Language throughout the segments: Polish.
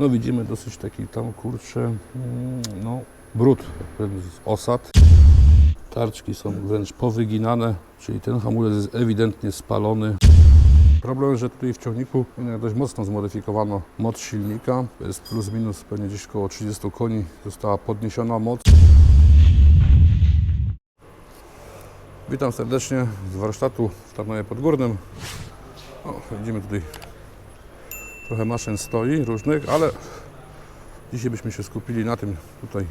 No widzimy dosyć taki tam kurczę, mm, no brud z osad. Tarczki są wręcz powyginane, czyli ten hamulec jest ewidentnie spalony. Problem, że tutaj w ciągniku jednak dość mocno zmodyfikowano moc silnika. To jest plus minus pewnie gdzieś około 30 koni. Została podniesiona moc. Witam serdecznie z warsztatu w Tarnowie Podgórnym. O, widzimy tutaj trochę maszyn stoi różnych, ale dzisiaj byśmy się skupili na tym tutaj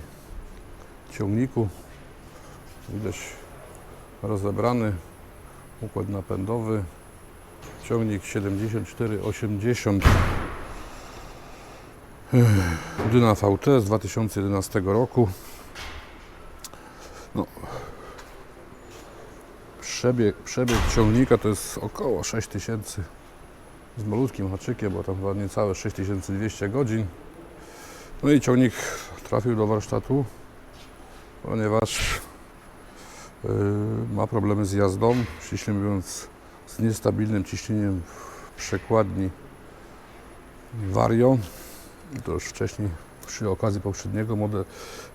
ciągniku. Widać rozebrany układ napędowy. Ciągnik 7480 Dyna VT z 2011 roku. No, przebieg, przebieg ciągnika to jest około 6000 z malutkim haczykiem, bo tam chyba niecałe 6200 godzin. No i ciągnik trafił do warsztatu, ponieważ yy, ma problemy z jazdą, ściśle mówiąc z niestabilnym ciśnieniem w przekładni Vario. To już wcześniej przy okazji poprzedniego modelu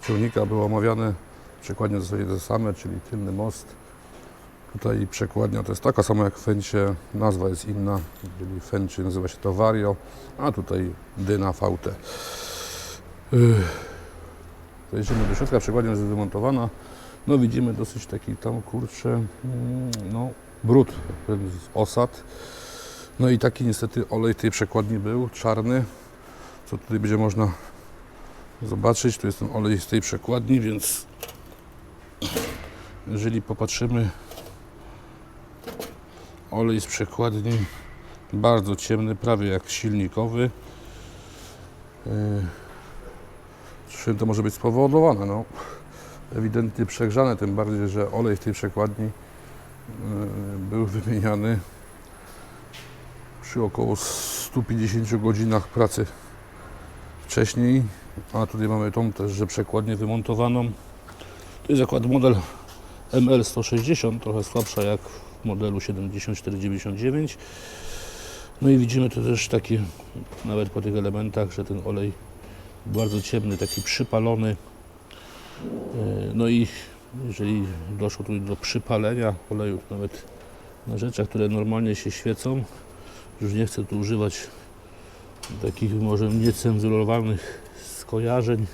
ciągnika było omawiane przekładnie zasadzie te same, czyli tylny most. Tutaj przekładnia to jest taka sama jak w Fencie, nazwa jest inna, czyli w Fencie nazywa się to Vario, a tutaj Dyna VT. Wejdziemy do środka, przekładnia jest wymontowana. No widzimy dosyć taki tam kurczę, mm, no brud osad. No i taki niestety olej tej przekładni był, czarny, co tutaj będzie można zobaczyć. Tu jest ten olej z tej przekładni, więc jeżeli popatrzymy, olej z przekładni bardzo ciemny, prawie jak silnikowy. Yy, Czym to może być spowodowane? No, ewidentnie przegrzane, tym bardziej, że olej w tej przekładni yy, był wymieniany przy około 150 godzinach pracy wcześniej, a tutaj mamy tą też, że przekładnię wymontowaną. To jest akurat model ML160, trochę słabsza jak modelu 7499. No i widzimy tu też takie, nawet po tych elementach, że ten olej bardzo ciemny, taki przypalony. E, No i jeżeli doszło tu do przypalenia oleju, nawet na rzeczach, które normalnie się świecą, już nie chcę tu używać takich może niecenzurowalnych skojarzeń,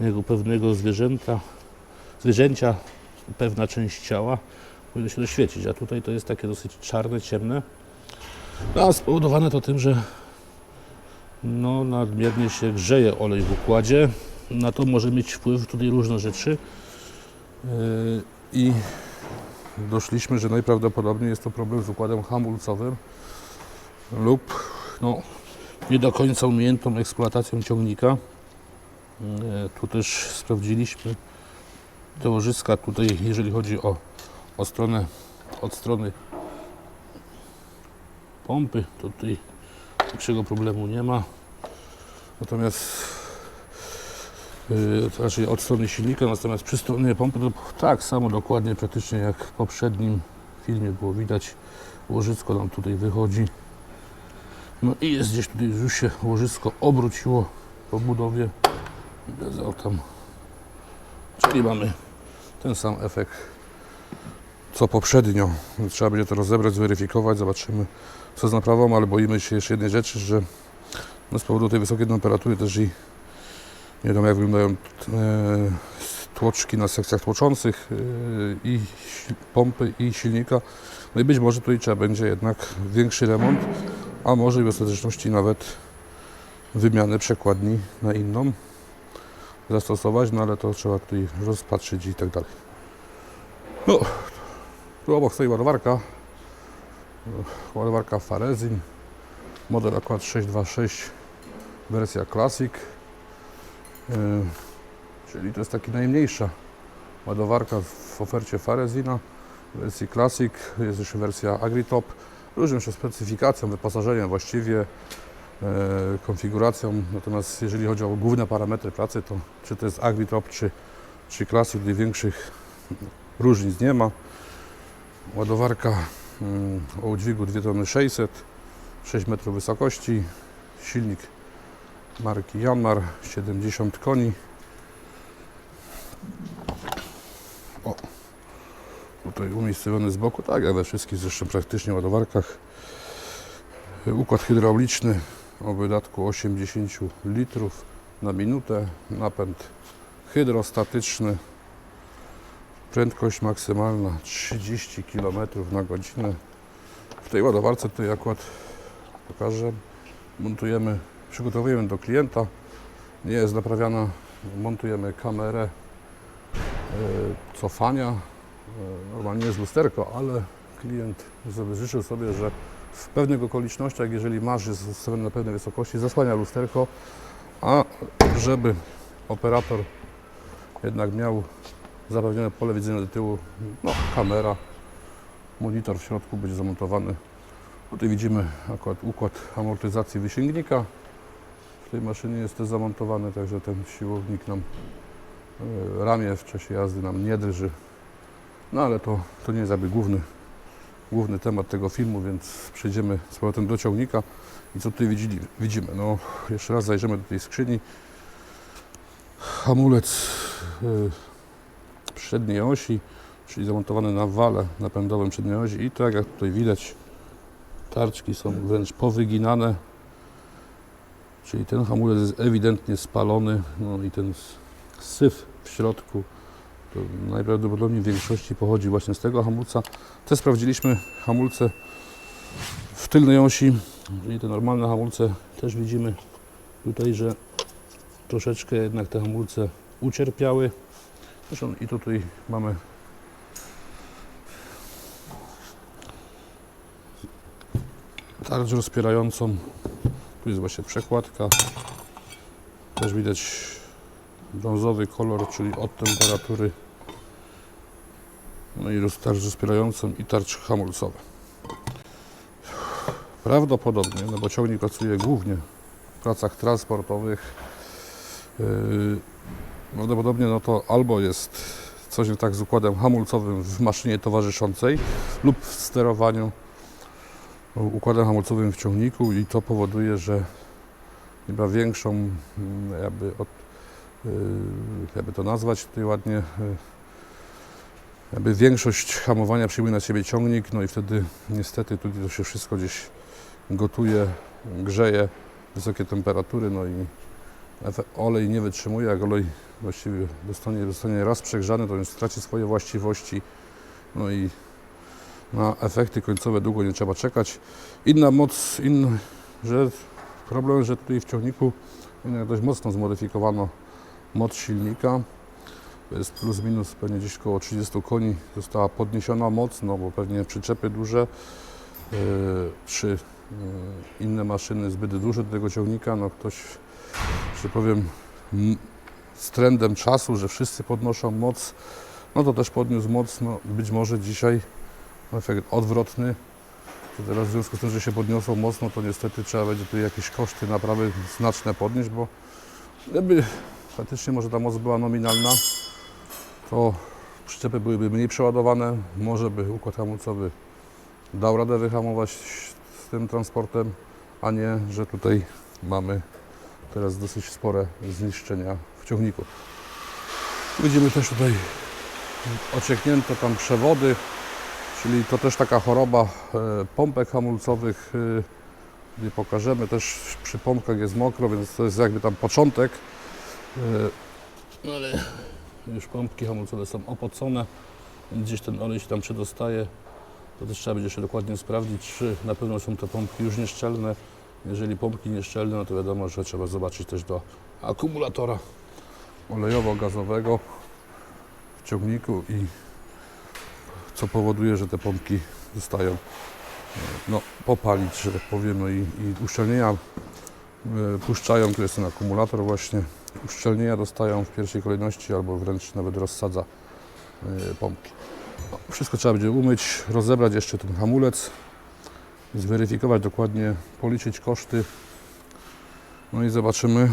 jak u pewnego zwierzęta, zwierzęcia, pewna część ciała powinno się doświecić, a tutaj to jest takie dosyć czarne, ciemne. No, a spowodowane to tym, że no, nadmiernie się grzeje olej w układzie. Na to może mieć wpływ tutaj różne rzeczy. Yy, I doszliśmy, że najprawdopodobniej jest to problem z układem hamulcowym lub no, nie do końca umiejętną eksploatacją ciągnika. Yy, Tu też sprawdziliśmy te łożyska tutaj, jeżeli chodzi o, o stronę od strony pompy, to tutaj większego problemu nie ma. Natomiast yy, to od strony silnika, natomiast przy stronie pompy to tak samo dokładnie praktycznie jak w poprzednim filmie było widać. Łożysko nam tutaj wychodzi. No i jest gdzieś tutaj już się łożysko obróciło po budowie. Gazał tam. Czyli mamy ten sam efekt co poprzednio. Trzeba będzie to rozebrać, zweryfikować, zobaczymy co z naprawą, ale boimy się jeszcze jednej rzeczy, że no z powodu tej wysokiej temperatury też i nie wiem jak wyglądają e, tłoczki na sekcjach tłoczących e, i pompy i silnika. No i być może tutaj trzeba będzie jednak większy remont, a może w ostateczności nawet wymianę przekładni na inną zastosować, no ale to trzeba tutaj rozpatrzyć i tak dalej. No, tu obok stoi ładowarka. Ładowarka Farezin. Model akurat 626 wersja Classic. Yy, czyli to jest taki najmniejsza ładowarka w ofercie Farezina. W wersji Classic jest jeszcze wersja Agritop. Różnią się specyfikacją, wyposażeniem właściwie, e, konfiguracją. Natomiast jeżeli chodzi o główne parametry pracy, to czy to jest Agritop, czy, czy Classic, tutaj większych różnic nie ma. Ładowarka mm, o udźwigu 2 tony 600, 6 metrów wysokości, silnik marki Janmar, 70 koni. O, tutaj umiejscowiony z boku, tak jak we wszystkich zresztą praktycznie ładowarkach. Układ hydrauliczny o wydatku 80 litrów na minutę, napęd hydrostatyczny, prędkość maksymalna 30 km na godzinę. W tej ładowarce tutaj akurat pokażę, montujemy, przygotowujemy do klienta, nie jest naprawiana, montujemy kamerę e, cofania, E, normalnie jest lusterko, ale klient życzył sobie, że w pewnych okolicznościach, jeżeli marsz jest ustawiony na pewnej wysokości, zasłania lusterko, a żeby operator jednak miał zapewnione pole widzenia do tyłu, no kamera, monitor w środku będzie zamontowany. Tutaj widzimy akurat układ amortyzacji wysięgnika. W tej maszynie jest też zamontowany, także ten siłownik nam e, ramię w czasie jazdy nam nie drży. No ale to, to nie jest jakby główny, główny temat tego filmu, więc przejdziemy z powrotem do ciągnika. I co tutaj widzili, widzimy? No, jeszcze raz zajrzymy do tej skrzyni. Hamulec y, przedniej osi, czyli zamontowany na wale napędowym przedniej osi i tak jak tutaj widać, tarczki są wręcz powyginane, czyli ten hamulec jest ewidentnie spalony, no i ten syf w środku to najprawdopodobniej w większości pochodzi właśnie z tego hamulca. Te sprawdziliśmy hamulce w tylnej osi, czyli te normalne hamulce też widzimy tutaj, że troszeczkę jednak te hamulce ucierpiały. Zresztą i tutaj mamy tarcz rozpierającą. Tu jest właśnie przekładka. Też widać brązowy kolor, czyli od temperatury. No i tarcz rozpierającą i tarcz hamulcowe. Prawdopodobnie, no bo ciągnik pracuje głównie w pracach transportowych, Yy, Prawdopodobnie no to albo jest coś tak z układem hamulcowym w maszynie towarzyszącej lub w sterowaniu układem hamulcowym w ciągniku i to powoduje, że chyba większą mm, jakby, od, yy, jakby to nazwać tutaj ładnie yy, jakby większość hamowania przyjmuje na siebie ciągnik no i wtedy niestety tutaj to się wszystko gdzieś gotuje, grzeje wysokie temperatury no i olej nie wytrzymuje, jak olej właściwie zostanie, zostanie raz przegrzany, to już straci swoje właściwości, no i na efekty końcowe długo nie trzeba czekać. Inna moc, inny, że problem, że tutaj w ciągniku dość mocno zmodyfikowano moc silnika. To jest plus minus pewnie gdzieś około 30 koni została podniesiona moc, no bo pewnie przyczepy duże, yy, czy yy, inne maszyny zbyt duże do tego ciągnika, no ktoś że powiem, z trendem czasu, że wszyscy podnoszą moc, no to też podniósł moc, no być może dzisiaj efekt odwrotny, że teraz w związku z tym, że się podniosło mocno, to niestety trzeba będzie tu jakieś koszty naprawy znaczne podnieść, bo gdyby faktycznie może ta moc była nominalna, to przyczepy byłyby mniej przeładowane, może by układ hamulcowy dał radę wyhamować z tym transportem, a nie, że tutaj mamy teraz dosyć spore zniszczenia w ciągniku. Widzimy też tutaj ocieknięte tam przewody, czyli to też taka choroba e, pompek hamulcowych. e, Nie pokażemy, też przy pompkach jest mokro, więc to jest jakby tam początek. No ale już pompki hamulcowe są opocone, więc gdzieś ten olej się tam przedostaje. To też trzeba będzie jeszcze dokładnie sprawdzić, czy na pewno są te pompki już nieszczelne. Jeżeli pompki nieszczelne, no to wiadomo, że trzeba zobaczyć też do akumulatora olejowo-gazowego w ciągniku i co powoduje, że te pompki zostają e, no, popalić, że tak powiem, no i, i uszczelnienia e, puszczają, tu jest ten akumulator właśnie, uszczelnienia dostają w pierwszej kolejności albo wręcz nawet rozsadza e, pompki. No, wszystko trzeba będzie umyć, rozebrać jeszcze ten hamulec, zweryfikować dokładnie, policzyć koszty. No i zobaczymy,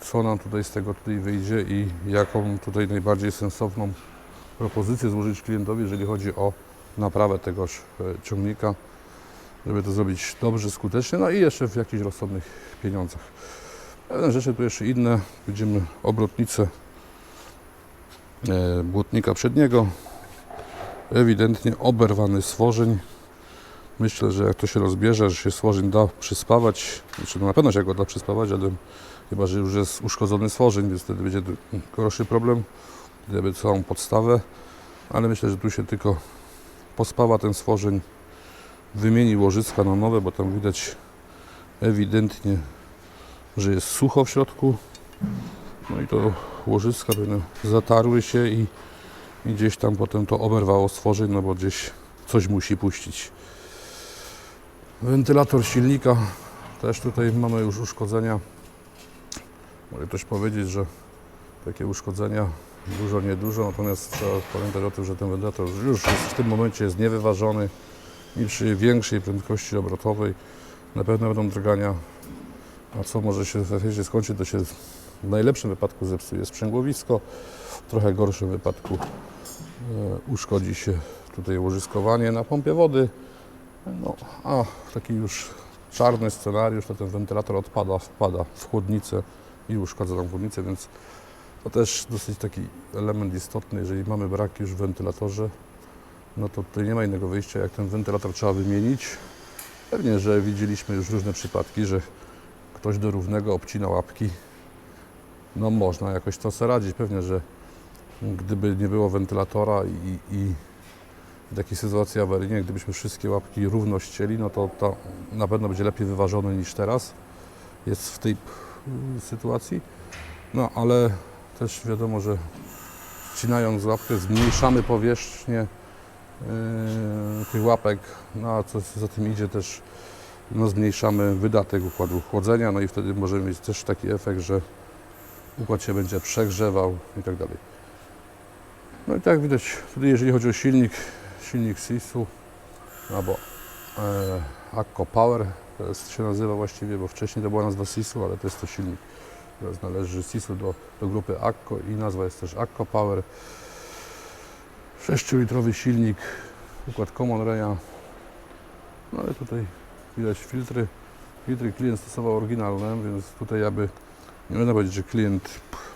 co nam tutaj z tego tutaj wyjdzie i jaką tutaj najbardziej sensowną propozycję złożyć klientowi, jeżeli chodzi o naprawę tegoż e, ciągnika. żeby to zrobić dobrze, skutecznie, no i jeszcze w jakichś rozsądnych pieniądzach. Pewne rzeczy tu jeszcze inne, widzimy obrotnicę e, błotnika przedniego, ewidentnie oberwany stworzeń. Myślę, że jak to się rozbierze, że się stworzeń da przyspawać, znaczy no na pewno się go da przyspawać, ale chyba, że już jest uszkodzony stworzeń, więc wtedy będzie gorszy problem, gdyby całą podstawę, ale myślę, że tu się tylko pospawa ten stworzeń, wymieni łożyska na nowe, bo tam widać ewidentnie, że jest sucho w środku. No i to łożyska zatarły się i, i gdzieś tam potem to oberwało stworzeń, no bo gdzieś coś musi puścić. Wentylator silnika, też tutaj mamy już uszkodzenia. Mogę też powiedzieć, że takie uszkodzenia dużo, niedużo, natomiast trzeba pamiętać o tym, że ten wentylator już w tym momencie jest niewyważony. I przy większej prędkości obrotowej na pewno będą drgania, a co może się w efekcie skończyć, to się w najlepszym wypadku zepsuje sprzęgłowisko, w trochę gorszym wypadku e, uszkodzi się tutaj łożyskowanie na pompie wody, no, a taki już czarny scenariusz, to ten wentylator odpada, wpada w chłodnicę i uszkadza nam chłodnicę, więc to też dosyć taki element istotny, jeżeli mamy braki już w wentylatorze, no to tutaj nie ma innego wyjścia, jak ten wentylator trzeba wymienić. Pewnie, że widzieliśmy już różne przypadki, że ktoś do równego obcina łapki. No można jakoś to sobie radzić. Pewnie, że gdyby nie było wentylatora i, i w takiej sytuacji awaryjnej, gdybyśmy wszystkie łapki równo ścięli, no to, to na pewno będzie lepiej wyważone niż teraz jest w tej y, sytuacji. No ale też wiadomo, że wcinając łapkę zmniejszamy powierzchnię yy, tych łapek, no a co za tym idzie też no, zmniejszamy wydatek układu chłodzenia, no i wtedy możemy mieć też taki efekt, że układ się będzie przegrzewał i tak dalej. No i tak widać, tutaj jeżeli chodzi o silnik, silnik SIS-u albo e, Akko Power, to jest, się nazywa właściwie, bo wcześniej to była nazwa SIS-u, ale to jest to silnik. Teraz należy SIS-u do, do grupy Akko i nazwa jest też Akko Power. 6-litrowy silnik, układ Common Raya. No ale tutaj widać filtry. Filtry klient stosował oryginalne, więc tutaj aby nie można powiedzieć, że klient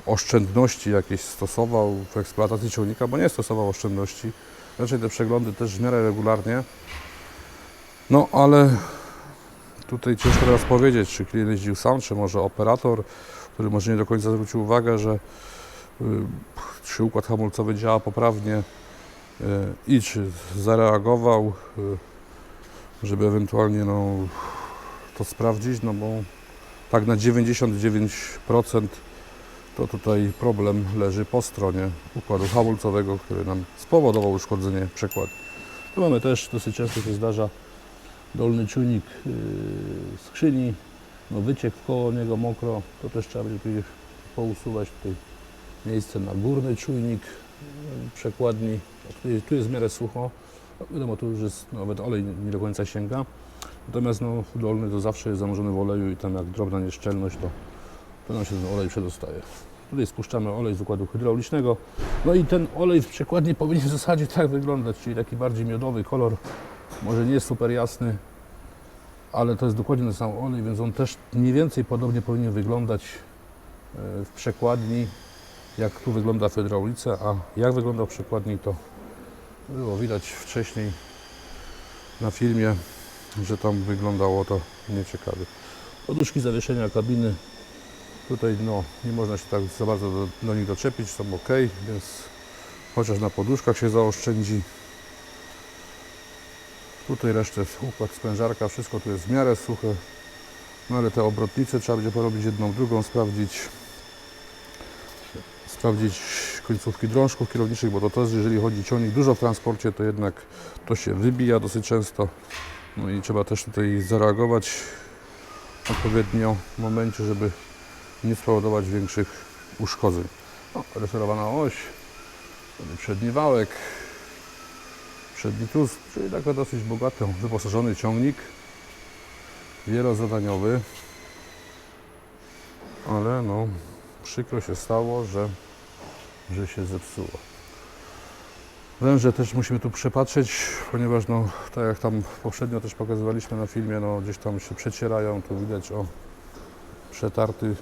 oszczędności jakieś stosował w eksploatacji ciągnika, bo nie stosował oszczędności. Raczej te przeglądy też w miarę regularnie. No ale tutaj ciężko teraz powiedzieć, czy klient jeździł sam, czy może operator, który może nie do końca zwrócił uwagę, że y, czy układ hamulcowy działa poprawnie y, i czy zareagował, y, żeby ewentualnie no, to sprawdzić, no bo tak na 99% to tutaj problem leży po stronie układu hamulcowego, który nam spowodował uszkodzenie przekładu. Tu mamy też, dosyć często się zdarza, dolny czujnik yy, skrzyni, no wyciek koło niego mokro, to też trzeba będzie tutaj pousuwać tutaj miejsce na górny czujnik yy, przekładni. Tu jest, w miarę sucho, no, wiadomo, tu już jest, nawet olej nie do końca sięga. Natomiast no, dolny to zawsze jest zanurzony w oleju i tam jak drobna nieszczelność, to, nam się ten olej przedostaje. Tutaj spuszczamy olej z układu hydraulicznego. No i ten olej w przekładni powinien w zasadzie tak wyglądać, czyli taki bardziej miodowy kolor. Może nie jest super jasny, ale to jest dokładnie ten sam olej, więc on też mniej więcej podobnie powinien wyglądać e, w przekładni, jak tu wygląda w hydraulice, a jak wygląda w przekładni to było widać wcześniej na filmie, że tam wyglądało to nieciekawie. Poduszki zawieszenia kabiny, tutaj no, nie można się tak za bardzo do, do nich doczepić, są ok, więc chociaż na poduszkach się zaoszczędzi. Tutaj resztę układ sprężarka, wszystko tu jest w miarę suche, no ale te obrotnice trzeba będzie porobić jedną, drugą, sprawdzić sprawdzić końcówki drążków kierowniczych, bo to też, jeżeli chodzi ciągnik dużo w transporcie, to jednak to się wybija dosyć często. No i trzeba też tutaj zareagować odpowiednio w momencie, żeby nie spowodować większych uszkodzeń. No, oś, przedni wałek, przedni tuz, czyli taki dosyć bogato wyposażony ciągnik, wielozadaniowy, ale no przykro się stało, że, że się zepsuło. Węże też musimy tu przepatrzeć, ponieważ no, tak jak tam poprzednio też pokazywaliśmy na filmie, no, gdzieś tam się przecierają, tu widać o przetarty.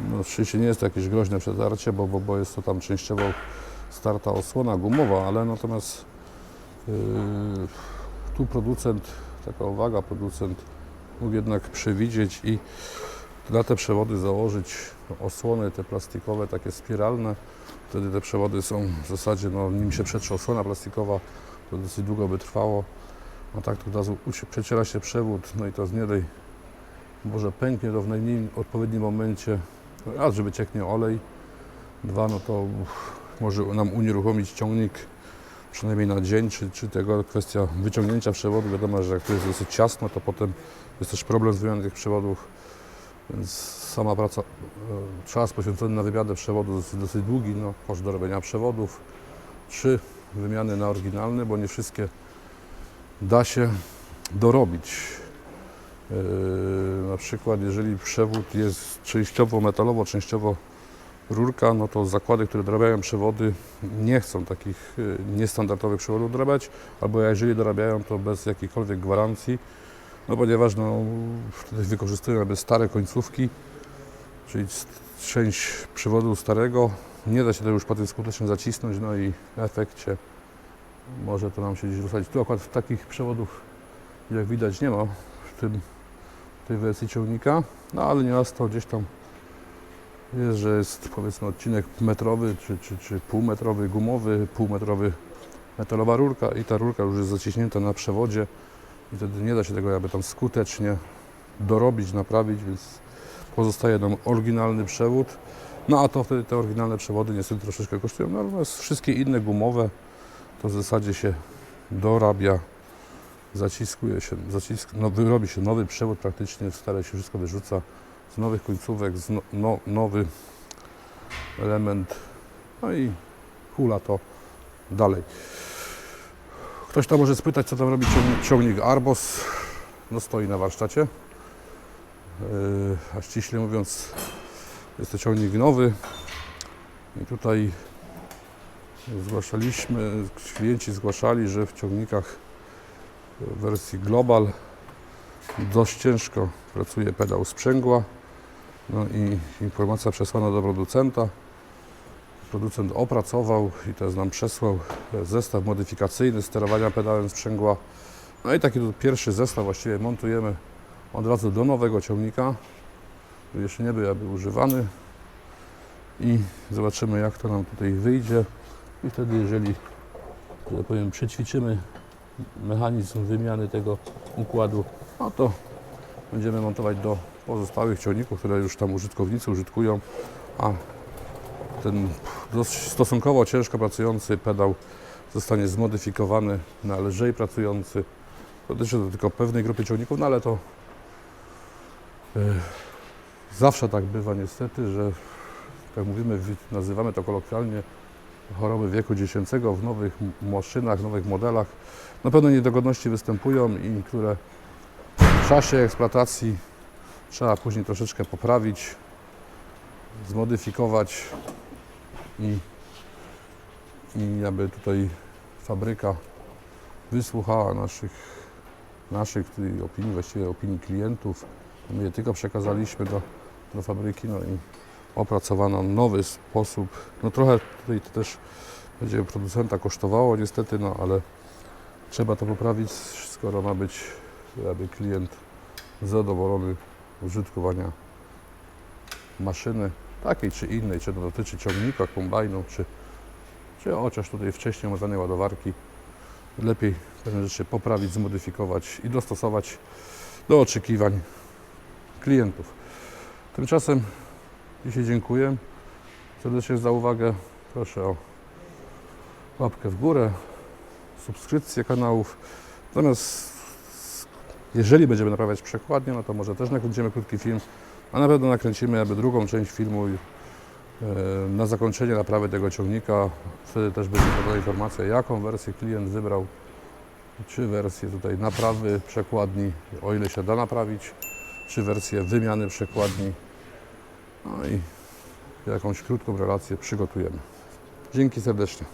No, oczywiście nie jest to jakieś groźne przetarcie, bo, bo, bo jest to tam częściowo starta osłona gumowa, ale natomiast yy, tu producent, taka uwaga, producent mógł jednak przewidzieć i na te przewody założyć osłony te plastikowe, takie spiralne. Wtedy te przewody są w zasadzie, no nim się przetrze osłona plastikowa, to dosyć długo by trwało. A tak to od razu przeciera się przewód, no i to z niedej może pęknie to w najmniej odpowiednim momencie. Raz, żeby cieknie olej. Dwa, no to może nam unieruchomić ciągnik przynajmniej na dzień, czy, czy tego kwestia wyciągnięcia przewodu. Wiadomo, że jak to jest dosyć ciasno, to potem jest też problem z wymianą tych przewodów, więc sama praca, e, czas poświęcony na wymianę przewodu jest dosyć długi, no, koszt do robienia przewodów. Trzy, wymiany na oryginalne, bo nie wszystkie da się dorobić. Yy, na przykład jeżeli przewód jest częściowo metalowo, częściowo rurka, no to zakłady, które dorabiają przewody nie chcą takich yy, niestandardowych przewodów dorabiać, albo jeżeli dorabiają to bez jakiejkolwiek gwarancji, no ponieważ no, wtedy wykorzystują jakby stare końcówki, czyli część przewodu starego, nie da się tego już potem skutecznie zacisnąć, no i w efekcie może to nam się gdzieś rozsadzić. Tu akurat takich przewodów, jak widać, nie ma w tym, tej wersji ciągnika, no ale nieraz to gdzieś tam jest, że jest powiedzmy odcinek metrowy, czy, czy, czy półmetrowy, gumowy, półmetrowy metalowa rurka i ta rurka już jest zaciśnięta na przewodzie i wtedy nie da się tego jakby tam skutecznie dorobić, naprawić, więc pozostaje nam oryginalny przewód. No a to wtedy te oryginalne przewody niestety troszeczkę kosztują, no, natomiast wszystkie inne gumowe to w zasadzie się dorabia, zaciskuje się, zacisk, no, wyrobi się nowy przewód praktycznie, stare się wszystko wyrzuca z nowych końcówek, z no, no, nowy element, no i hula to dalej. Ktoś tam może spytać, co tam robi ciągnik, ciągnik Arbos, no stoi na warsztacie, yy, a ściśle mówiąc jest to ciągnik nowy i tutaj Zgłaszaliśmy, klienci zgłaszali, że w ciągnikach w wersji Global dość ciężko pracuje pedał sprzęgła. No i informacja przesłana do producenta. Producent opracował i teraz nam przesłał zestaw modyfikacyjny sterowania pedałem sprzęgła. No i taki tu pierwszy zestaw właściwie montujemy od razu do nowego ciągnika. Jeszcze nie był jakby używany. I zobaczymy jak to nam tutaj wyjdzie. I wtedy, jeżeli, że tak powiem, przećwiczymy mechanizm wymiany tego układu, no to będziemy montować do pozostałych ciągników, które już tam użytkownicy użytkują, a ten stosunkowo ciężko pracujący pedał zostanie zmodyfikowany na lżej pracujący. Dotyczy to tylko pewnej grupy ciągników, no ale to e, zawsze tak bywa niestety, że jak mówimy, nazywamy to kolokwialnie choroby wieku dziecięcego w nowych maszynach, nowych modelach. Na pewno niedogodności występują i które w czasie eksploatacji trzeba później troszeczkę poprawić, zmodyfikować i, i aby tutaj fabryka wysłuchała naszych, naszych opinii, właściwie opinii klientów. My je tylko przekazaliśmy do, do fabryki, no i opracowano nowy sposób. No trochę tutaj to też będzie producenta kosztowało niestety, no ale trzeba to poprawić, skoro ma być aby klient zadowolony z użytkowania maszyny takiej czy innej, czy to dotyczy ciągnika, kombajnu, czy, czy chociaż tutaj wcześniej omawianej ładowarki. Lepiej pewne rzeczy poprawić, zmodyfikować i dostosować do oczekiwań klientów. Tymczasem Dzisiaj dziękuję serdecznie za uwagę. Proszę o łapkę w górę, subskrypcję kanałów. Natomiast jeżeli będziemy naprawiać przekładnie, no to może też nakręcimy krótki film, a na pewno nakręcimy jakby drugą część filmu e, na zakończenie naprawy tego ciągnika. Wtedy też będzie podana informacja, jaką wersję klient wybrał, czy wersję tutaj naprawy przekładni, o ile się da naprawić, czy wersję wymiany przekładni. No i jakąś krótką relację przygotujemy. Dzięki serdecznie.